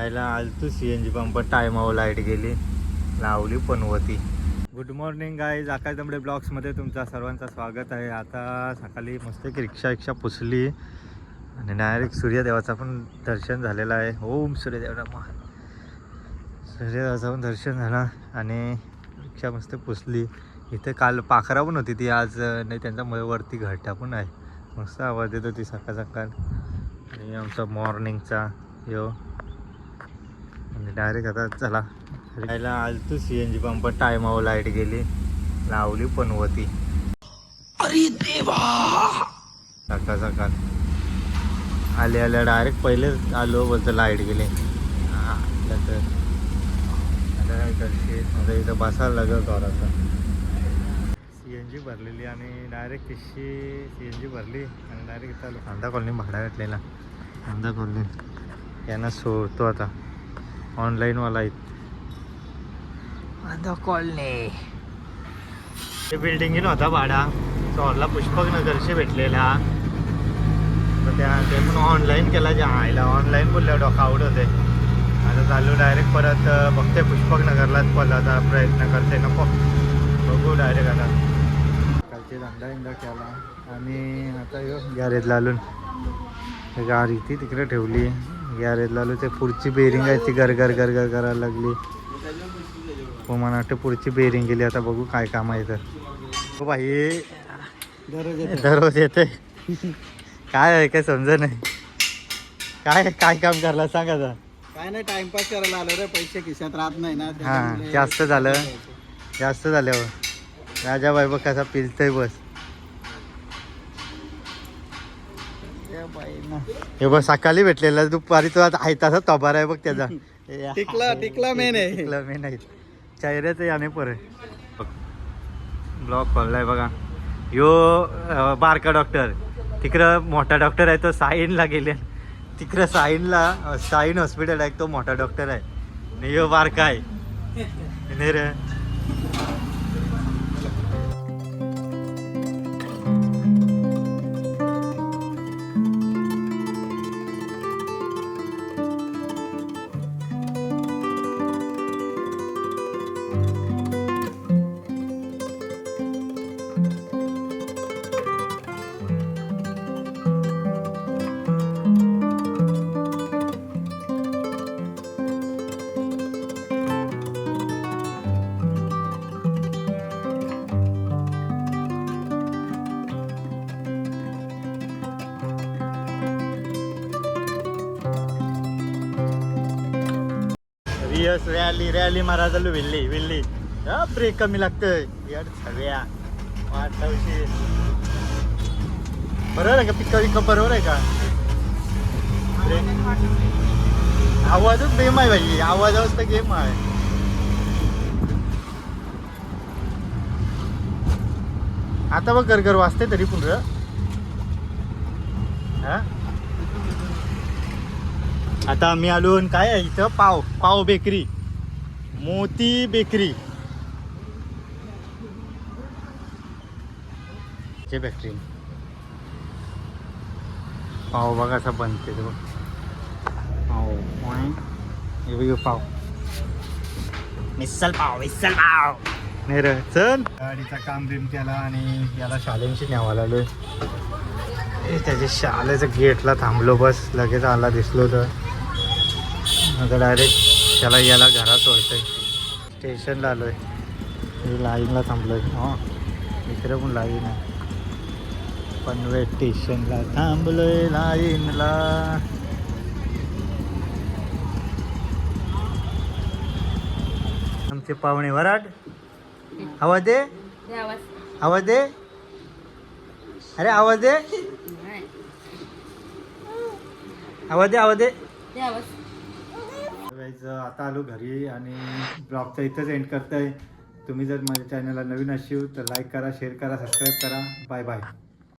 यायला आलतो. C N G pump टायमावर लाइट गेली. लावली पण good morning guys Akash Damde ब्लॉग्समध्ये तुमचा सर्वांचं स्वागत आहे. आता सकाळी मस्त एक रिक्षा रिक्षा पुसली. आणि डायरेक्ट सूर्यदेवाचं पण दर्शन झालेलं आहे. ओम सूर्यदेव नमा सूर्यदेवाचं पण दर्शन झालं आणि रिक्षा मस्त पुसली. इथे काल पाखरा पण होती ती आज नाही त्यांचा म- वरती घरटा पण आहे. मस्त आवाज येतो ती सकाळ सकाळ. आणि आमचा मॉर्निंगचा यो. आणि डायरेक्ट आता चला. यायला आलतो सी एन जी पंप टायमावर लाइट गेली. लावली पण होती अरे देवा! सकाळ सकाळ. आले आल्या डायरेक्ट पहिले आलो बोलतो लाइट गेली. हा, तर. आता काय करशील? आता इथं बसायला लागलं थोडासा सी एन जी भरलेली आणि डायरेक्ट तिशी सी एन जी भरली आणि डायरेक्ट इथं आलो. कांदा कॉलनी भाडा घातलेला. कांदा कॉलनी यांना सोडतो आता. ऑनलाईनवाला आहेत. कांदा कॉलनी ते बिल्डिंग नव्हता भाडा. चोरला पुष्पक नगरशी भेटलेला. तर त्या ते पण ऑनलाईन केला जे आयला. ऑनलाईन बोलल्या डोका आवड होते. आता चालू डायरेक्ट परत बघते पुष्पक नगरलाच पलाचा प्रयत्न करते नको. बघू डायरेक्ट आता. कालचे धंदा इंदा केला. आणि आता यो गॅरेजला आलून. गाडी ती तिकडे ठेवली. गॅरेजला आलो ते पुढची बेरिंग आहे ती गर गर गर गर करायला लागली. हो मला वाटतं पुढची बेरिंग गेली. आता बघू काय काम आहे तर हो भाई दररोज येते काय आहे काय समजा नाही. काय काय काम करला सांगा आता. काय नाही टाइमपास करायला आलो रे. पैसे खिशात राहत नाही ना. हा जास्त झालं. जास्त झाल्यावर. राजा बाई बघ कसा पिलतय बस ए बाई ना. हे बघ सकाळी भेटलेला दुपारी तो आता आहे तसा तबार आहे बघ त्याचा. टिकला टिकला मेन आहे. टिकला मी नाही चेहऱ्याचं याने पर. ब्लॉक खोललाय बघा. यो बारका डॉक्टर तिकडं मोठा डॉक्टर आहे तो साईनला गेले. तिकडं साईनला साईन हॉस्पिटल आहे तो मोठा डॉक्टर आहे. यो बारका आहे. नाही रे यस रॅली रॅली मारा चालू विल्ली. विल्ली ब्रेक कमी लागतोय. यार सगळ्या. वाटवशी बरोबर आहे का? पिक्का विक्का बरोबर आहे का? ब्रेक आवाजच गेम आहे भाई आवाजावरच तर गेम आहे. आता बघ घर वाजते तरी पुन्हा हा? आता आम्ही आलो आणि काय आहे इथं? पाव पाव बेकरी. मोती बेकरी. चे बेकरी. पाव बघा असा बनते बघ. पाव वाय. हे बघ, पाव. मिसल पाव मिसल पाव. नाही रे चल. गाडीचा काम बिम केला आणि याला शालेंशी न्यावा लागलोय. त्याच्या शाळेचं गेटला थांबलो बस. लगेच आला दिसलो तर. आता डायरेक्ट त्याला याला घरात सोडतंय. स्टेशनला आलोय. मी लाईनला थांबलोय. हां. इकडे पण लाईन आहे. पनवेल स्टेशनला थांबलोय लाईनला आमचे पाहुणे वराड. आवाज दे. आवाज. दे. अरे आवाज दे. आवाज दे आवाज दे. गाईज आता आलो घरी आणि ब्लॉगचा इथंच एंड करताय. तुम्ही जर माझ्या चॅनलला नवीन असशील तर लाईक करा शेअर करा सबस्क्राईब करा. Bye bye